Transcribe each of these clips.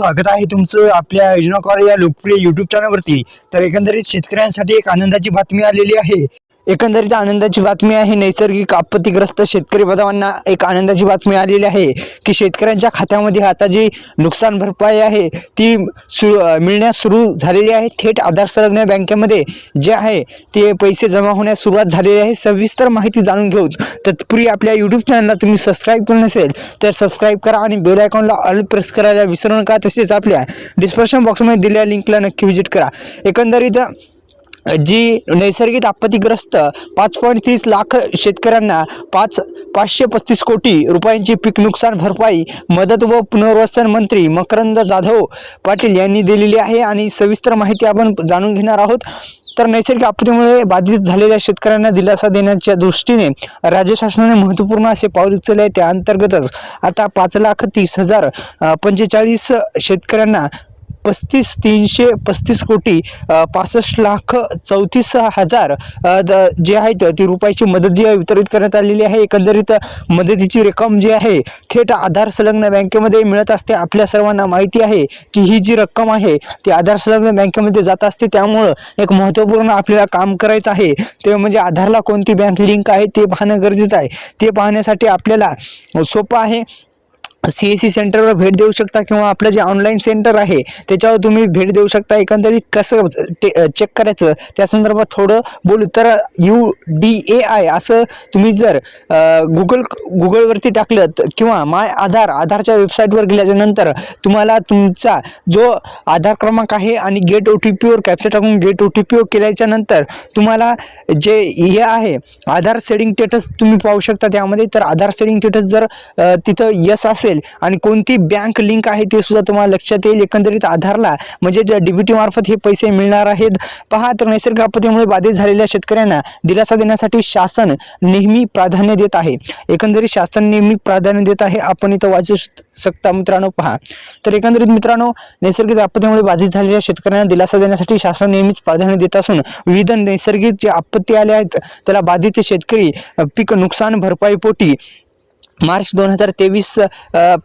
स्वागत आहे तुमचं आपल्या योजना या लोकप्रिय युट्यूब चॅनलवरती तर एकंदरीत शेतकऱ्यांसाठी एक आनंदाची बातमी आलेली आहे. एकंदरीत आनंदाची बातमी आहे नैसर्गिक आपत्तीग्रस्त शेतकरी बांधवांना एक आनंदाची बातमी आलेली आहे की शेतकऱ्यांच्या खात्यामध्ये आता जी नुकसान भरपाई आहे ती सु मिळण्यास सुरू झालेली आहे. थेट आधार संलग्न बँकेमध्ये जे आहे ते पैसे जमा होण्यास सुरुवात झालेली आहे. सविस्तर माहिती जाणून घेऊ तत्पूर्वी आपल्या यूट्यूब चॅनलला तुम्ही सबस्क्राईब केलं नसेल तर सबस्क्राईब करा आणि बेल आयकॉनला ऑल प्रेस करायला विसरू नका. तसेच आपल्या डिस्क्रिप्शन बॉक्समध्ये दिलेल्या लिंकला नक्की व्हिजिट करा. एकंदरीत जी नैसर्गिक आपत्तीग्रस्त पाच पॉईंट तीस लाख शेतकऱ्यांना पाच पाचशे पस्तीस कोटी रुपयांची पीक नुकसान भरपाई मदत व पुनर्वसन मंत्री मकरंद जाधव पाटील यांनी दिलेली आहे आणि सविस्तर माहिती आपण जाणून घेणार आहोत. तर नैसर्गिक आपत्तीमुळे बाधित झालेल्या शेतकऱ्यांना दिलासा देण्याच्या दृष्टीने राज्य शासनाने महत्त्वपूर्ण असे पाऊल उचलले आहे. त्या अंतर्गतच आता पाच लाख तीस हजार पंचेचाळीस शेतकऱ्यांना पस्तीस तीनशे पस्तीस कोटी पासष्ट लाख चौतीस हजार द- जे आहेत ती रुपयाची मदत जी आहे वितरित करण्यात आलेली आहे. एकंदरीत मदतीची रक्कम जी आहे थेट आधार संलग्न बँकेमध्ये मिळत असते आपल्या सर्वांना माहिती आहे की ही जी रक्कम आहे ती आधार संलग्न बँकेमध्ये जात असते. त्यामुळं एक महत्त्वपूर्ण आपल्याला काम करायचं आहे. ते म्हणजे आधारला कोणती बँक लिंक आहे ते पाहणं गरजेचं आहे. ते पाहण्यासाठी आपल्याला सोपं आहे. सी एस सी सेंटरवर भेट देऊ शकता किंवा आपलं जे ऑनलाईन सेंटर आहे त्याच्यावर तुम्ही भेट देऊ शकता. एकंदरीत कसं चेक करायचं त्या संदर्भात थोडं बोलू. तर यू डी ए आय असं तुम्ही जर गुगल गुगलवरती टाकलं किंवा माय आधार आधारच्या वेबसाईटवर गेल्याच्यानंतर तुम्हाला तुमचा जो आधार क्रमांक आहे आणि गेट ओ टी पीवर कॅप्चर टाकून गेट ओ टी पीवर केल्याच्यानंतर तुम्हाला जे हे आहे आधार सेडिंग स्टेटस तुम्ही पाहू शकता त्यामध्ये. तर आधार सेडिंग स्टेटस जर तिथं यस असेल आणि कोणती बँक लिंक आहे ते सुद्धा तुम्हाला लक्षात येईल. एकंदरीत आधारला म्हणजे डीबीटी मार्फत हे पैसे मिळणार आहेत. पहा तर नैसर्गिक आपत्तीमुळे बाधित झालेल्या शेतकऱ्यांना दिलासा देण्यासाठी शासन नेहमी प्राधान्य देत आहे. एकंदरीत शासन नेहमी प्राधान्य देत आहे. आपण इथं वाचू शकता. मित्रांनो पहा. तर एकंदरीत मित्रांनो नैसर्गिक आपत्तीमुळे बाधित झालेल्या शेतकऱ्यांना दिलासा देण्यासाठी शासन नेहमीच प्राधान्य देत असून विविध नैसर्गिक जे आपत्ती आले आहेत त्याला बाधित शेतकरी पीक नुकसान भरपाईपोटी मार्च दोन हजार तेवीस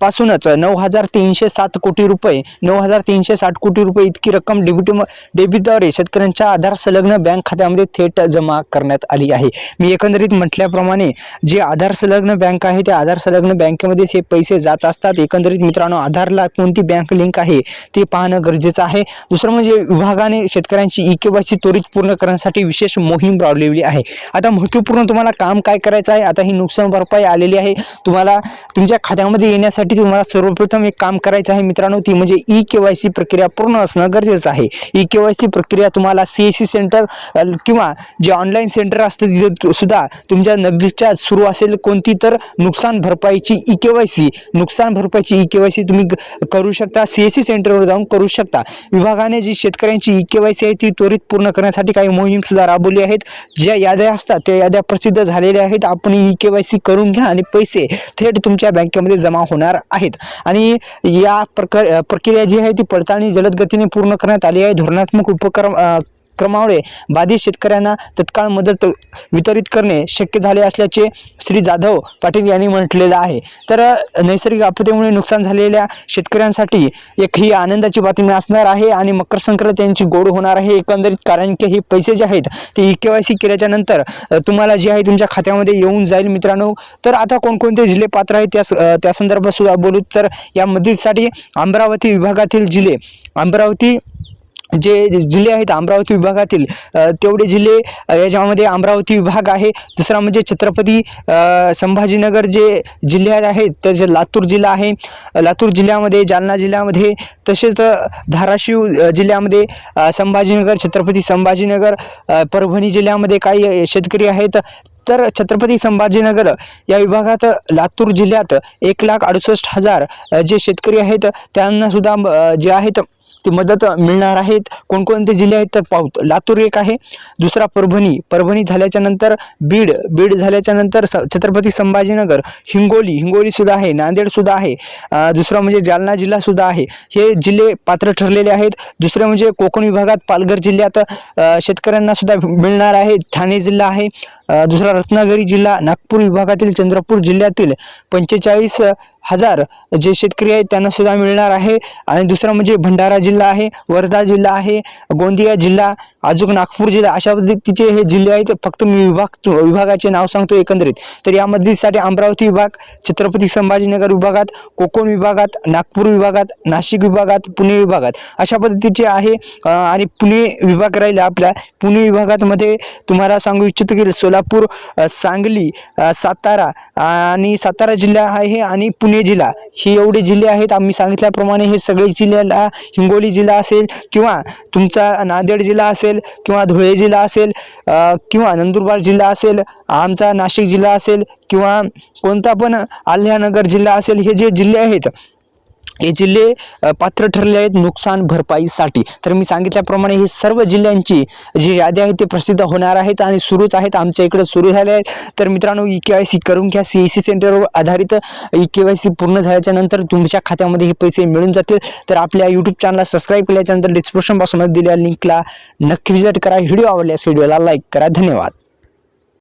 पासूनच नऊ हजार तीनशे सात कोटी रुपये नऊ हजार तीनशे साठ कोटी रुपये इतकी रक्कम डेबिट डेबिटद्वारे शेतकऱ्यांच्या आधार संलग्न बँक खात्यामध्ये थेट जमा करण्यात आली आहे. मी एकंदरीत म्हटल्याप्रमाणे जे आधार संलग्न बँक आहे त्या आधार संलग्न बँकेमध्ये हे पैसे जात असतात. एकंदरीत मित्रांनो आधारला कोणती बँक लिंक आहे ते पाहणं गरजेचं आहे. दुसरं म्हणजे विभागाने शेतकऱ्यांची ई त्वरित पूर्ण करण्यासाठी विशेष मोहीम राबवलेली आहे. आता महत्त्वपूर्ण तुम्हाला काम काय करायचं आहे आता ही नुकसान भरपाई आलेली आहे. तुम्हाला तुमच्या खात्यामध्ये येण्यासाठी तुम्हाला सर्वप्रथम एक काम करायचं आहे मित्रांनो ती म्हणजे ई के वाय सी प्रक्रिया पूर्ण असणं गरजेचं आहे. ई के वाय सी प्रक्रिया तुम्हाला सी एस सी सेंटर किंवा जे ऑनलाईन सेंटर असतं तिथे सुद्धा तुमच्या नगदीच्या सुरू असेल कोणती तर नुकसान भरपाईची ई के वाय सी नुकसान भरपाईची ई के वाय सी तुम्ही ग- करू शकता. सी एस सी सेंटरवर जाऊन करू शकता. विभागाने जी शेतकऱ्यांची ई के वाय सी आहे ती त्वरित पूर्ण करण्यासाठी काही मोहीम सुद्धा राबवली आहेत. ज्या याद्या असतात त्या याद्या प्रसिद्ध झालेल्या आहेत. आपण ई के वाय सी करून घ्या आणि पैसे थेट तुमच्या बँकेमध्ये जमा होणार आहेत. आणि या प्रकार प्रक्रिया जी आहे ती पडताळणी जलद गतीने पूर्ण करण्यात आली आहे. धोरणात्मक उपक्रम क्रमामुळे बाधित शेतकऱ्यांना तत्काळ मदत वितरित करणे शक्य झाले असल्याचे श्री जाधव पाटील यांनी म्हटलेलं आहे. तर नैसर्गिक आपत्तीमुळे नुकसान झालेल्या शेतकऱ्यांसाठी एक ही आनंदाची बातमी असणार आहे आणि मकर संक्रांत यांची गोड होणार आहे. एकंदरीत कारण की हे पैसे जे आहेत ते ई के वाय सी केल्याच्यानंतर तुम्हाला जे आहे तुमच्या खात्यामध्ये येऊन जाईल मित्रांनो. तर आता कोणकोणते जिल्हे पात्र आहेत त्या त्या संदर्भात सुद्धा बोलू. तर या मदतीसाठी अमरावती विभागातील जिल्हे अमरावती जे जिल्हे आहेत अमरावती विभागातील तेवढे जिल्हे याच्यामध्ये अमरावती विभाग आहे. दुसरा म्हणजे छत्रपती संभाजीनगर जे जिल्ह्यात आहेत त्याचे लातूर जिल्हा आहे. लातूर जिल्ह्यामध्ये जालना जिल्ह्यामध्ये तसेच धाराशिव जिल्ह्यामध्ये संभाजीनगर छत्रपती संभाजीनगर परभणी जिल्ह्यामध्ये काही शेतकरी आहेत. तर छत्रपती संभाजीनगर या विभागात लातूर जिल्ह्यात एक लाख अडुसष्ट हजार जे शेतकरी आहेत त्यांनासुद्धा जे आहेत ती मदत मिळणार आहेत. कोणकोणते जिल्हे आहेत तर पाऊत लातूर एक आहे. दुसरा परभणी परभणी झाल्याच्यानंतर बीड बीड झाल्याच्यानंतर स छत्रपती संभाजीनगर हिंगोली हिंगोली सुद्धा आहे नांदेड सुद्धा आहे. दुसरा म्हणजे जालना जिल्हा सुद्धा आहे. हे जिल्हे पात्र ठरलेले आहेत. दुसरे म्हणजे कोकण विभागात पालघर जिल्ह्यात शेतकऱ्यांना सुद्धा मिळणार आहे. ठाणे जिल्हा आहे. दुसरा रत्नागिरी जिल्हा नागपूर विभागातील चंद्रपूर जिल्ह्यातील पंचेचाळीस हजार जे शेतकरी आहेत त्यांना सुद्धा मिळणार आहे. आणि दुसरं म्हणजे भंडारा जिल्हा आहे वर्धा जिल्हा आहे गोंदिया जिल्हा अजून नागपूर जिल्हा अशा पद्धतीचे हे जिल्हे आहेत. फक्त मी विभाग विभागाचे नाव सांगतो एकंदरीत. तर यामध्येसाठी अमरावती विभाग छत्रपती संभाजीनगर विभागात कोकण विभागात नागपूर विभागात नाशिक विभागात पुणे विभागात. अशा पद्धतीचे आहे. आणि पुणे विभाग राहिले आपल्या पुणे विभागामध्ये तुम्हाला सांगू इच्छितो की सोलापूर सांगली सातारा आणि सातारा जिल्हा आहे आणि पुणे जिल्हा. ही एवढे जिल्हे आहेत आम्ही सांगितल्याप्रमाणे हे सगळे जिल्ह्याला हिंगोली जिल्हा असेल किंवा तुमचा नांदेड जिल्हा असेल किंवा धुळे जिल्हा असेल किंवा नंदुरबार जिल्हा असेल आमचा नाशिक जिल्हा असेल किंवा कोणता पण आल्यानगर जिल्हा असेल हे जे जिल्हे आहेत हे जिल्हे पात्र ठरले आहेत नुकसान भरपाईसाठी. तर मी सांगितल्याप्रमाणे हे सर्व जिल्ह्यांची जी यादी आहे ते प्रसिद्ध होणार आहेत आणि सुरूच आहेत. आमच्या इकडे सुरू झाले आहेत. तर मित्रांनो ई के वाय सी करून घ्या. सी ई सी सेंटरवर आधारित ई के वाय सी पूर्ण झाल्याच्यानंतर तुमच्या खात्यामध्ये हे पैसे मिळून जातील. तर आपल्या यूट्यूब चॅनलला सबस्क्राईब केल्याच्यानंतर डिस्क्रिप्शन बॉक्समध्ये दिलेल्या लिंकला नक्की व्हिजिट करा. व्हिडिओ आवडल्यास व्हिडिओला लाईक करा. धन्यवाद.